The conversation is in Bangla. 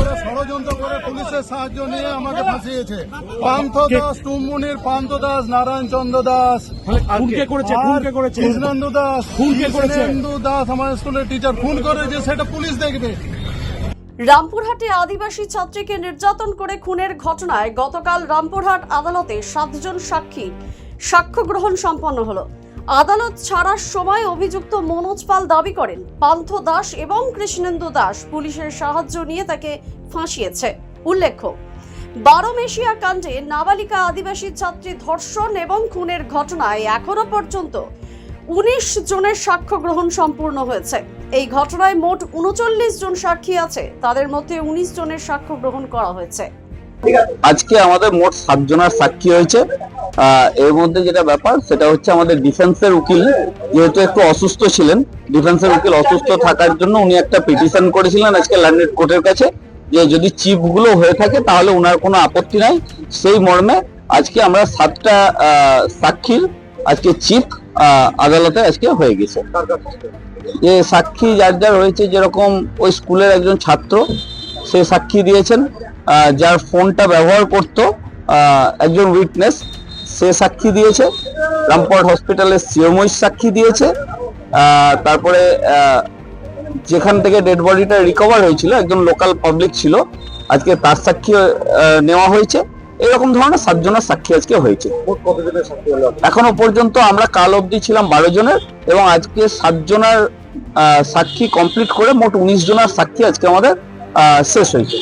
ওরা ষড়যন্ত্র করে পুলিশের সাহায্য নিয়ে আমাকে ফাঁসিয়েছে। পান্থ দাস টুমুনির পান্থ দাস নারায়ণ চন্দ্র দাস খুন করেছে খুন করেছে। কৃষ্ণেন্দু দাস খুন করেছে? কৃষ্ণেন্দু দাস আমার স্কুলের টিচার খুন করেছে সেটা পুলিশ দেখবে। রামপুরহাটে আদিবাসী ছাত্রীকে নির্যাতন করে খুনের ঘটনায় গতকাল রামপুরহাট আদালতে সাতজন সাক্ষী। সাক্ষ্য গ্রহণ সম্পন্ন হলো। আদালত ছাড়ার সময় অভিযুক্ত মনোজ পাল দাবি করেন, পান্থ দাস এবং কৃষ্ণেন্দু দাস পুলিশের সাহায্য নিয়ে তাকে ফাঁসিয়েছে। উল্লেখ্য বারোমেশিয়া কাণ্ডে নাবালিকা আদিবাসী ছাত্রী ধর্ষণ এবং খুনের ঘটনায় এখনও পর্যন্ত উনিশ জনের সাক্ষ্য গ্রহণ সম্পূর্ণ হয়েছে। এই ঘটনায় মোট উনচল্লিশ জন সাক্ষী আছে, তাদের মধ্যে উনিশ জনের সাক্ষ্য গ্রহণ করা হয়েছে। আজকে আমাদের মোট সাতজনের সাক্ষী হয়েছে। এর মধ্যে যেটা ব্যাপার, সেটা হচ্ছে আমাদের ডিফেন্সের উকিল, যেহেতু একটু অসুস্থ ছিলেন ডিফেন্সের উকিল অসুস্থ থাকার জন্য উনি একটা পিটিশন করেছিলেন আজকে ল্যান্ডেড কোর্টের কাছে, যে যদি চিপগুলো হয়ে থাকে, তাহলে ওনার কোনো আপত্তি নাই। সেই মর্মে আজকে আমরা সাতটা সাক্ষীর আজকে চিফ আদালতে আজকে হয়ে গেছে। যে সাক্ষী যার যার হয়েছে যেরকম ওই স্কুলের একজন ছাত্র, সে সাক্ষী দিয়েছেন। যার ফোনটা ব্যবহার করত একজন উইটনেস সে সাক্ষী দিয়েছে। রামপুরহাট হসপিটালের সিওমই সাক্ষী দিয়েছে। তারপরে যেখান থেকে ডেড বডিটা রিকভার হয়েছিল একজন লোকাল পাবলিক ছিল আজকে তার সাক্ষী নেওয়া হয়েছে। এরকম ধরনের সাতজনের সাক্ষী আজকে হয়েছে। এখনও পর্যন্ত আমরা কাল অবধি ছিলাম বারো জনের এবং আজকে সাতজনের সাক্ষী কমপ্লিট করে মোট উনিশ জনের সাক্ষী আজকে আমাদের শেষ হয়েছে।